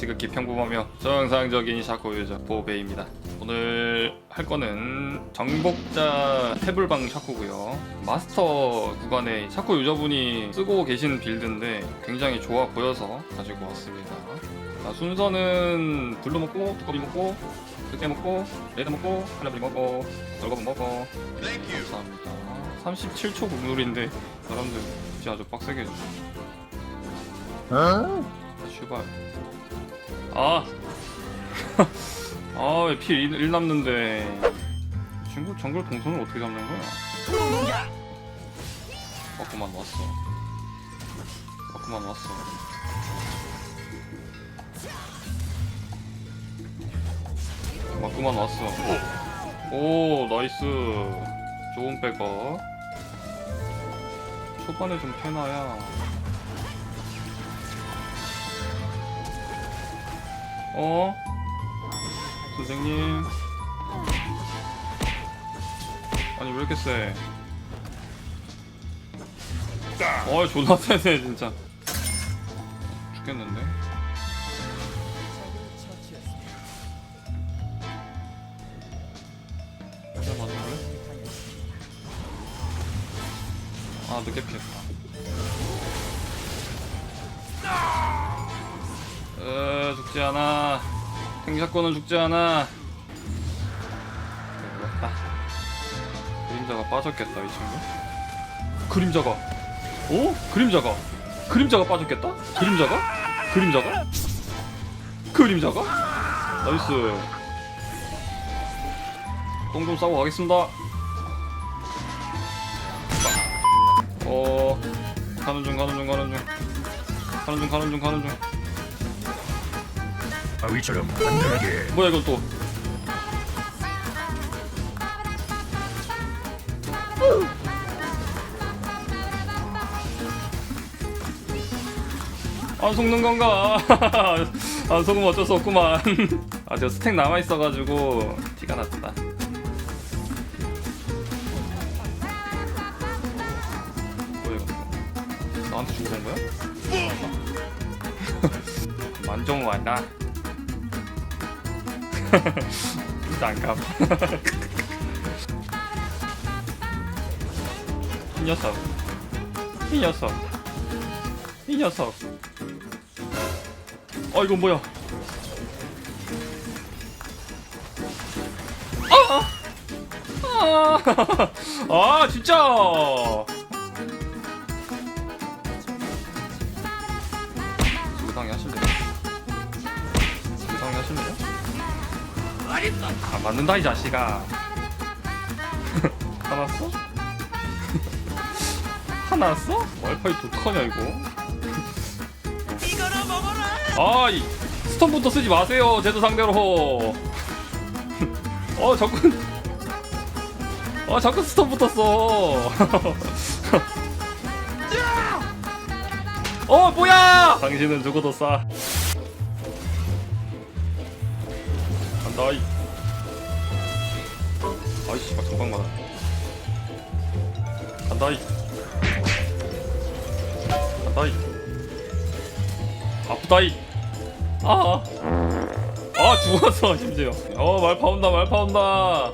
지극히 평범하며 정상적인 샤코 유저 보베입니다. 오늘 할 거는 정복자 태블방 샤코고요. 마스터 구간에 샤코 유저분이 쓰고 계신 빌드인데 굉장히 좋아 보여서 가지고 왔습니다. 자, 순서는 블루 먹고 두꺼비 먹고 늑대 먹고 레드 먹고 할라브리 먹고 돌거분 먹고 감사합니다. 37초 국룰인데 사람들 진짜 아주 빡세게 해주네. 슈발. 아. 아, 왜피 1, 1 남는데. 이 친구 정글 동선을 어떻게 잡는 거야? 맞구만 왔어. 맞구만 왔어. 맞구만 왔어. 오, 나이스. 좋은 백업. 초반에 좀 패놔야. 어? 선생님? 아니 왜 이렇게 세? 어 존나 세네 진짜 죽겠는데? 진짜 맞는데? 아 늦게 피했다 않아 탱샷건은 죽지 않아 그렇다 그림자가 빠졌겠다 이 친구 그림자가 어? 그림자가 그림자가 빠졌겠다? 그림자가? 그림자가? 그림자가? 나이스 똥 좀 싸고 가겠습니다 어 가는 중 가는 중 가는 중 가는 중 가는 중 가는 중 바위처럼 단단하게 뭐야 이건 또 안 속는 건가? 안 속으면 어쩔 수 없구만 아저 스택 남아있어가지고 티가 났다 뭐야 이거 나한테 주고 간 거야? 만종 왔나? 장갑 이 녀석 이 녀석 이 녀석 어 이건 뭐야 아! 아! 아 진짜 조상이 하실래요? 조상이 하실래요? 아 맞는다 이 자식아. 화났어? 화났어? 와이파이 독하냐 이거? 이거나 먹어라. 아이 스톤부터 쓰지 마세요 제도 상대로. 어 자꾸 아 자꾸 스톤부터 써어 뭐야! 당신은 죽어도 싸 간다 이 아이씨 막 전방 맞아 간다 이 간다 이 아프다 이 아, 아 죽었어 심지어. 어 말파 온다 말파 온다.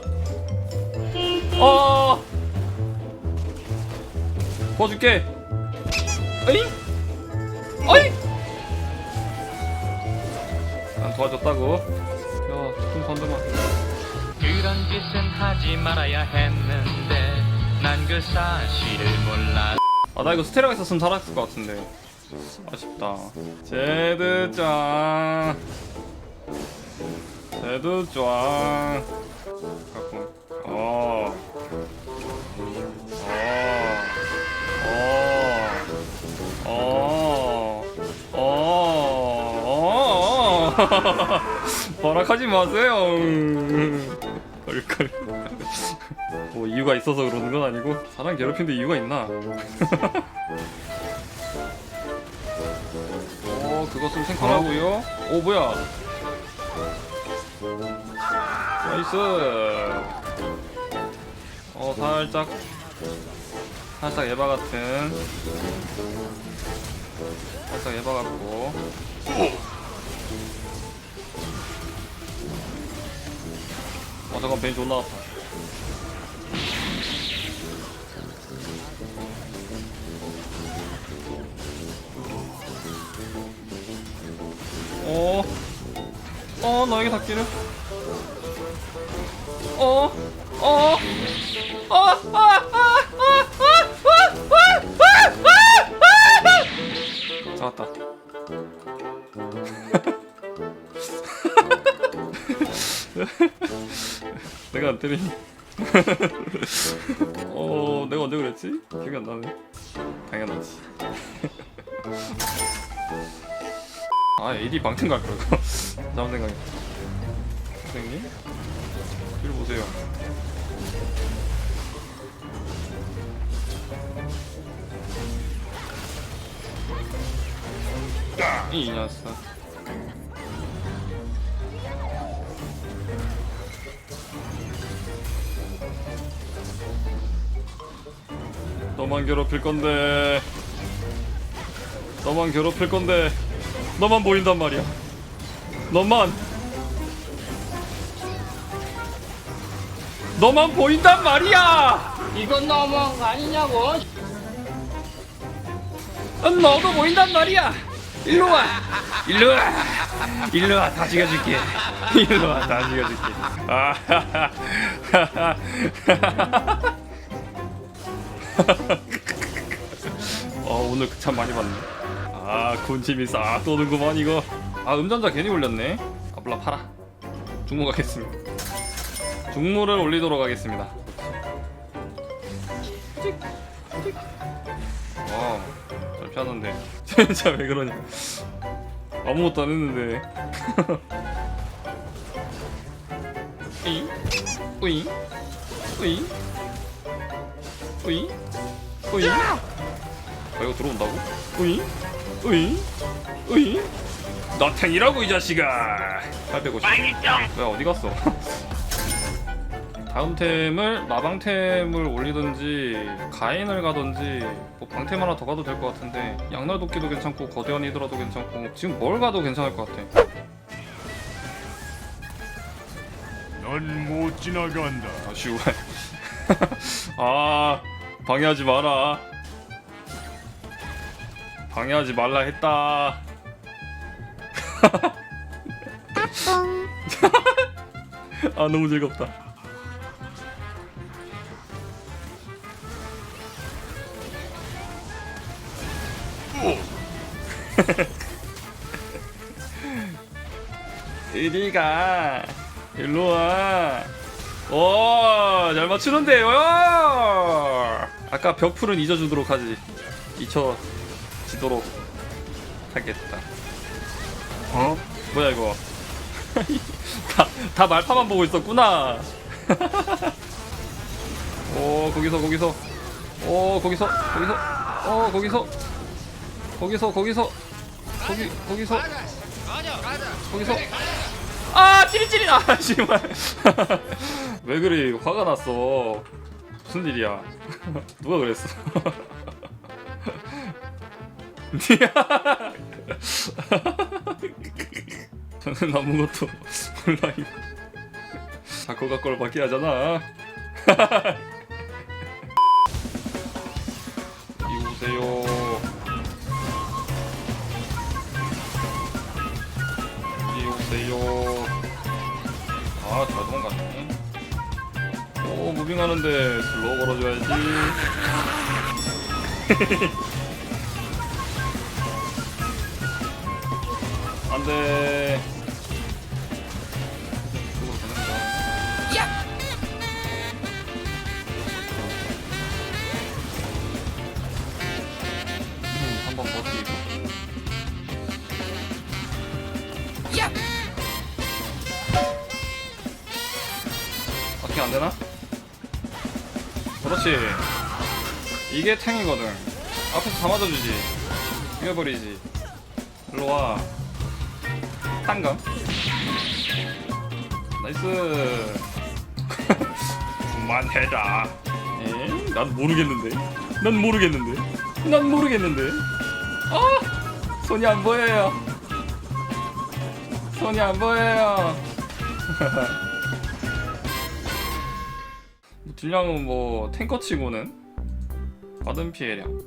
어. 도와줄게. 어이? 어이? 난 도와줬다고. 야, 조금 건드만. 그런 짓은 하지 말아야 했는데 난 그 사실을 몰라. 아, 나 이거 스테라가 있었으면 살았을 것 같은데. 아쉽다. 제드 짱. 제드 짱. 갖고. 어. 어. 어. 어. 어. 어. 버락하지 마세요. 걸걸. 뭐 이유가 있어서 그러는 건 아니고 사람 괴롭히는데 이유가 있나? 어 그것은 생각하고요. 오 뭐야? 나이스. 어 살짝 살짝 에바 같은 살짝 에바 같고 아 잠깐 존나 아파 어? 어 너에게 닿기를 어? 어? 어? 아! 아! 아! 아! 아! 아! 아! 아! 잡았다 내가 안 때리니 어 내가 언제 그랬지? 기억이 안 나네 당연하지 아 AD 방튼 갈 거고 잘못 생각해 선생님 뒤를 보세요 이 녀석 너만 괴롭힐 건데. 너만 괴롭힐 건데. 너만 보인단 말이야. 너만. 너만 보인단 말이야! 이건 너무한 거 아니냐고. 넌 너도 보인단 말이야! 일로 와! 일로 와. 일로 와다 죽여줄게. 일로 와다 죽여줄게. 아 어 오늘 참 많이 봤네. 아 군침이 싹 도는구만 이거. 아 음전자 괜히 올렸네. 아블라 팔아. 중무 가겠습니다. 중무를 올리도록 하겠습니다. 와잘 피하는데. 진짜 왜 그러냐. 아무것도 안 했는데. 으잉 으잉 으잉 으잉 으잉 아 이거 들어온다고? 으잉 으잉 으잉 너탱이라고 이 자식아! 850왜 어디 갔어? 다음 템을 마방템을 올리든지 가인을 가든지 뭐 방템 하나 더 가도 될 것 같은데 양날 도끼도 괜찮고 거대한 이더라도 괜찮고 지금 뭘 가도 괜찮을 것 같아. 넌 못 지나간다. 아 쉬워. 아 방해하지 마라. 방해하지 말라 했다. 아 너무 즐겁다. 이리가. 일로 와. 오, 잘 맞추는데, 요 아까 벽풀은 잊어주도록 하지. 잊혀지도록 하겠다. 어? 뭐야 이거? 다, 다 말파만 보고 있었구나. 오, 거기서 거기서. 오, 거기서 거기서. 어, 거기서. 거기서 거기서. 거기 거기서. 거기서. 아, 찌릿찌릿. 아, 씨발. 왜 그래? 화가 났어. 무슨 일이야? 누가 그랬어? 저는 아무것도 몰라요. 자꾸 갖고를 받게 하잖아. 이리 오세요. 이리 오세요. 아, 잘 도망갔네. 오, 무빙하는데 슬로우 걸어줘야지. 안 돼. 그렇지. 이게 탱이거든. 앞에서 다 맞아주지. 죽여버리지. 일로 와. 딴거. 나이스. 그만해라. 에? 난 모르겠는데. 난 모르겠는데. 난 모르겠는데. 아! 손이 안 보여요. 손이 안 보여요. 뭐 딜량은 뭐 탱커치고는 받은 피해량.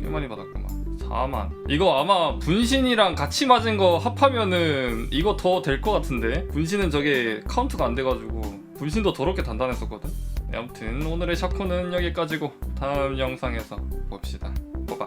꽤 많이 받았구만. 4만. 이거 아마 분신이랑 같이 맞은 거 합하면은 이거 더 될 것 같은데? 분신은 저게 카운트가 안 돼가지고 분신도 더럽게 단단했었거든? 네, 아무튼 오늘의 샤코는 여기까지고 다음 영상에서 봅시다. 뽑아